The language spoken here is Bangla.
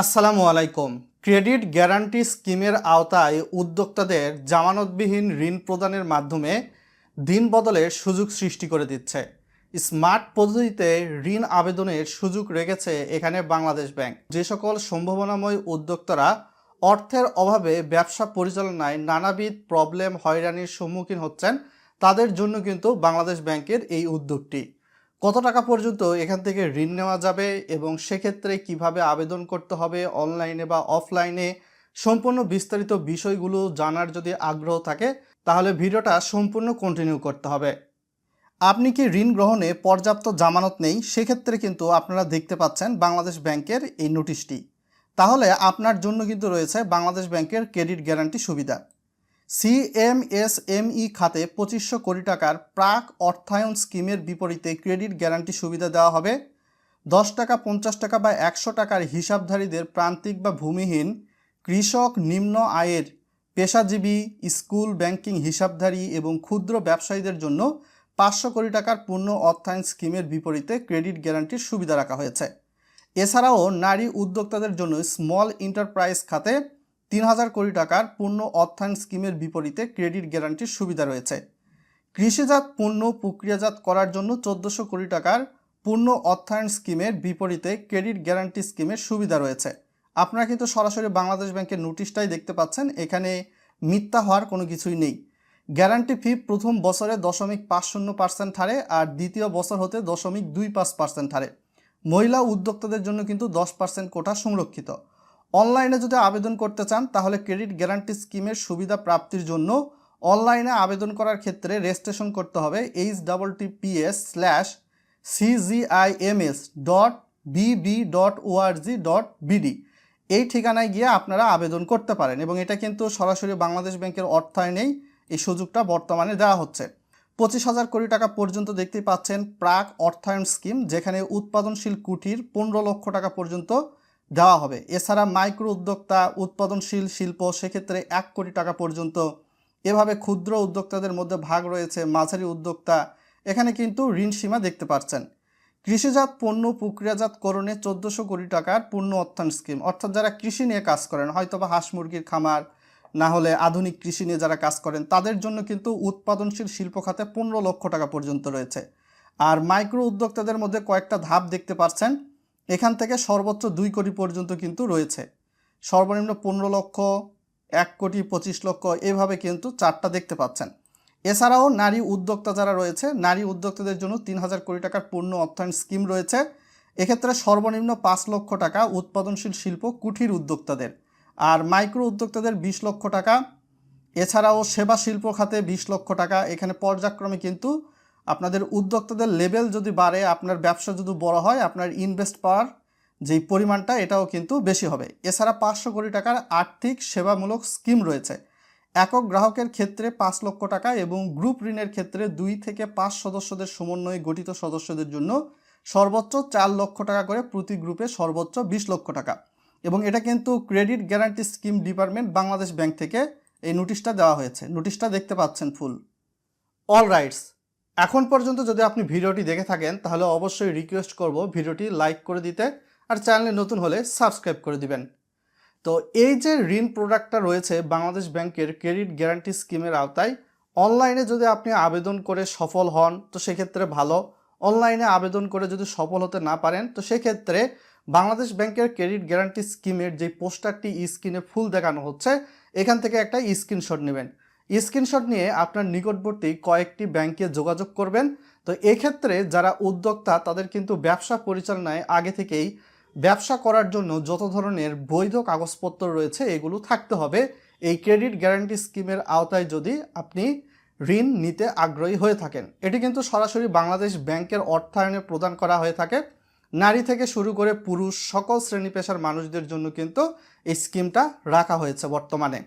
আসসালামু আলাইকুম। ক্রেডিট গ্যারান্টি স্কিমের আওতায় উদ্যোক্তাদের জামানতবিহীন ঋণ প্রদানের মাধ্যমে দিন বদলের সুযোগ সৃষ্টি করে দিচ্ছে। স্মার্ট পদ্ধতিতে ঋণ আবেদনের সুযোগ রেখেছে এখানে বাংলাদেশ ব্যাংক। যে সকল সম্ভাবনাময় উদ্যোক্তারা অর্থের অভাবে ব্যবসা পরিচালনায় নানাবিধ প্রবলেম, হয়রানির সম্মুখীন হচ্ছেন, তাদের জন্য কিন্তু বাংলাদেশ ব্যাংকের এই উদ্যোগটি। কত টাকা পর্যন্ত এখান থেকে ঋণ নেওয়া যাবে এবং সেক্ষেত্রে কীভাবে আবেদন করতে হবে অনলাইনে বা অফলাইনে? সম্পূর্ণ বিস্তারিত বিষয়গুলো জানার যদি আগ্রহ থাকে, তাহলে ভিডিওটা সম্পূর্ণ কন্টিনিউ করতে হবে। আপনি কি ঋণ গ্রহণে পর্যাপ্ত জামানত নেই? সেক্ষেত্রে কিন্তু আপনারা দেখতে পাচ্ছেন বাংলাদেশ ব্যাংকের এই নোটিশটি। তাহলে আপনার জন্য কিন্তু রয়েছে বাংলাদেশ ব্যাংকের ক্রেডিট গ্যারান্টি সুবিধা। সিএমএসএমই খাতে পঁচিশশো কোটি টাকার প্রাক অর্থায়ন স্কিমের বিপরীতে ক্রেডিট গ্যারান্টি সুবিধা দেওয়া হবে। দশ টাকা, পঞ্চাশ টাকা বা একশো টাকার হিসাবধারীদের প্রান্তিক বা ভূমিহীন কৃষক নিম্ন আয়ের পেশাজীবী, স্কুল, ব্যাংকিং হিসাবধারী এবং ক্ষুদ্র ব্যবসায়ীদের জন্য পাঁচশো কোটি টাকার পূর্ণ অর্থায়ন স্কিমের বিপরীতে ক্রেডিট গ্যারান্টির সুবিধা রাখা হয়েছে। এছাড়াও নারী উদ্যোক্তাদের জন্য স্মল এন্টারপ্রাইজ খাতে তিন হাজার কোটি টাকার পূর্ণ অর্থায়ন স্কিমের বিপরীতে ক্রেডিট গ্যারান্টির সুবিধা রয়েছে। কৃষিজাত পণ্য প্রক্রিয়াজাত করার জন্য চোদ্দোশো কোটি টাকার পূর্ণ অর্থায়ন স্কিমের বিপরীতে ক্রেডিট গ্যারান্টি স্কিমের সুবিধা রয়েছে। আপনারা কিন্তু সরাসরি বাংলাদেশ ব্যাংকের নোটিশটাই দেখতে পাচ্ছেন, এখানে মিথ্যা হওয়ার কোনো কিছুই নেই। গ্যারান্টি ফি প্রথম বছরে দশমিক পাঁচ শূন্য পার্সেন্ট হারে আর দ্বিতীয় বছর হতে দশমিক দুই পাঁচ পার্সেন্ট হারে। মহিলা উদ্যোক্তাদের জন্য কিন্তু দশ পার্সেন্ট কোটা সংরক্ষিত। অনলাইনে যদি আবেদন করতে চান, তাহলে ক্রেডিট গ্যারান্টি স্কিমের সুবিধা প্রাপ্তির জন্য অনলাইনে আবেদন করার ক্ষেত্রে রেজিস্ট্রেশন করতে হবে H double T PS slash CGIMS dot BB dot ORG dot BD এই ঠিকানায় গিয়ে আপনারা আবেদন করতে পারেন এবং এটা কিন্তু সরাসরি বাংলাদেশ ব্যাংকের অর্থায়নেই এই সুযোগটা বর্তমানে দেওয়া হচ্ছে। পঁচিশ হাজার কোটি টাকা পর্যন্ত দেখতেই পাচ্ছেন প্রাক অর্থায়ন স্কিম, যেখানে উৎপাদনশীল কুটির পনেরো লক্ষ টাকা পর্যন্ত দেওয়া হবে। এছাড়া মাইক্রো উদ্যোক্তা, উৎপাদনশীল শিল্প, সেক্ষেত্রে এক কোটি টাকা পর্যন্ত। এভাবে ক্ষুদ্র উদ্যোক্তাদের মধ্যে ভাগ রয়েছে মাঝারি উদ্যোক্তা। এখানে কিন্তু ঋণ সীমা দেখতে পাচ্ছেন। কৃষিজাত পণ্য প্রক্রিয়াজাতকরণে চোদ্দোশো কোটি টাকার পূর্ণ অর্থায়ন স্কিম। অর্থাৎ যারা কৃষি নিয়ে কাজ করেন হয়তো বা হাঁস, মুরগির খামার, না হলে আধুনিক কৃষি নিয়ে যারা কাজ করেন, তাদের জন্য কিন্তু উৎপাদনশীল শিল্প খাতে পনেরো লক্ষ টাকা পর্যন্ত রয়েছে। আর মাইক্রো উদ্যোক্তাদের মধ্যে কয়েকটা ধাপ দেখতে পাচ্ছেন। এখান থেকে সর্বোচ্চ দুই কোটি পর্যন্ত কিন্তু রয়েছে। সর্বনিম্ন পনেরো লক্ষ, এক কোটি পঁচিশ লক্ষ, এভাবে কিন্তু চারটা দেখতে পাচ্ছেন। এছাড়াও নারী উদ্যোক্তা যারা রয়েছে, নারী উদ্যোক্তাদের জন্য তিন হাজার কোটি টাকার পূর্ণ অর্থায়ন স্কিম রয়েছে। এক্ষেত্রে সর্বনিম্ন পাঁচ লক্ষ টাকা উৎপাদনশীল শিল্প কুঠির উদ্যোক্তাদের। আর মাইক্রো উদ্যোক্তাদের বিশ লক্ষ টাকা, এছাড়াও সেবা শিল্প খাতে বিশ লক্ষ টাকা। এখানে পর্যায়ক্রমে কিন্তু আপনাদের উদ্যোক্তাদের লেভেল যদি বাড়ে, আপনার ব্যবসা যদি বড় হয়, আপনার ইনভেস্ট পাওয়ার যেই পরিমাণটা, এটাও কিন্তু বেশি হবে। এছাড়া পাঁচশো কোটি টাকার আর্থিক সেবামূলক স্কিম রয়েছে। একক গ্রাহকের ক্ষেত্রে পাঁচ লক্ষ টাকা এবং গ্রুপ ঋণের ক্ষেত্রে দুই থেকে পাঁচ সদস্যদের সমন্বয়ে গঠিত সদস্যদের জন্য সর্বোচ্চ চার লক্ষ টাকা করে প্রতি গ্রুপে সর্বোচ্চ বিশ লক্ষ টাকা। এবং এটা কিন্তু credit guarantee scheme department Bangladesh bank থেকে এই নোটিশটা দেওয়া হয়েছে। নোটিশটা দেখতে পাচ্ছেন ফুল। All rides. এখন পর্যন্ত যদি আপনি ভিডিওটি দেখে থাকেন, তাহলে অবশ্যই রিকোয়েস্ট করব ভিডিওটি লাইক করে দিতে আর চ্যানেলে নতুন হলে সাবস্ক্রাইব করে দিবেন। তো এই যে ঋণ প্রোডাক্টটা রয়েছে বাংলাদেশ ব্যাংকের ক্রেডিট গ্যারান্টি স্কিমের আওতায় অনলাইনে যদি আপনি আবেদন করে সফল হন, তো সেক্ষেত্রে ভালো। অনলাইনে আবেদন করে যদি সফল হতে না পারেন, তো সেক্ষেত্রে বাংলাদেশ ব্যাংকের ক্রেডিট গ্যারান্টি স্কিমের যে পোস্টারটি স্ক্রিনে ফুল দেখানো হচ্ছে, এখান থেকে একটা স্ক্রিনশট নেবেন। স্ক্রিনশট নিয়ে আপনার নিকটবর্তী কয়েকটি ব্যাংকে যোগাযোগ করবেন। তো এক্ষেত্রে যারা উদ্যোক্তা, তাদের কিন্তু ব্যবসা পরিচালনায় আগে থেকেই ব্যবসা করার জন্য যত ধরনের বৈধ কাগজপত্র রয়েছে, এগুলো থাকতে হবে। এই ক্রেডিট গ্যারান্টি স্কিমের আওতায় যদি আপনি ঋণ নিতে আগ্রহী হয়ে থাকেন, এটি কিন্তু সরাসরি বাংলাদেশ ব্যাংকের অর্থায়নে প্রদান করা হয়ে থাকে। নারী থেকে শুরু করে পুরুষ, সকল শ্রেণি পেশার মানুষদের জন্য কিন্তু এই স্কিমটা রাখা হয়েছে বর্তমানে।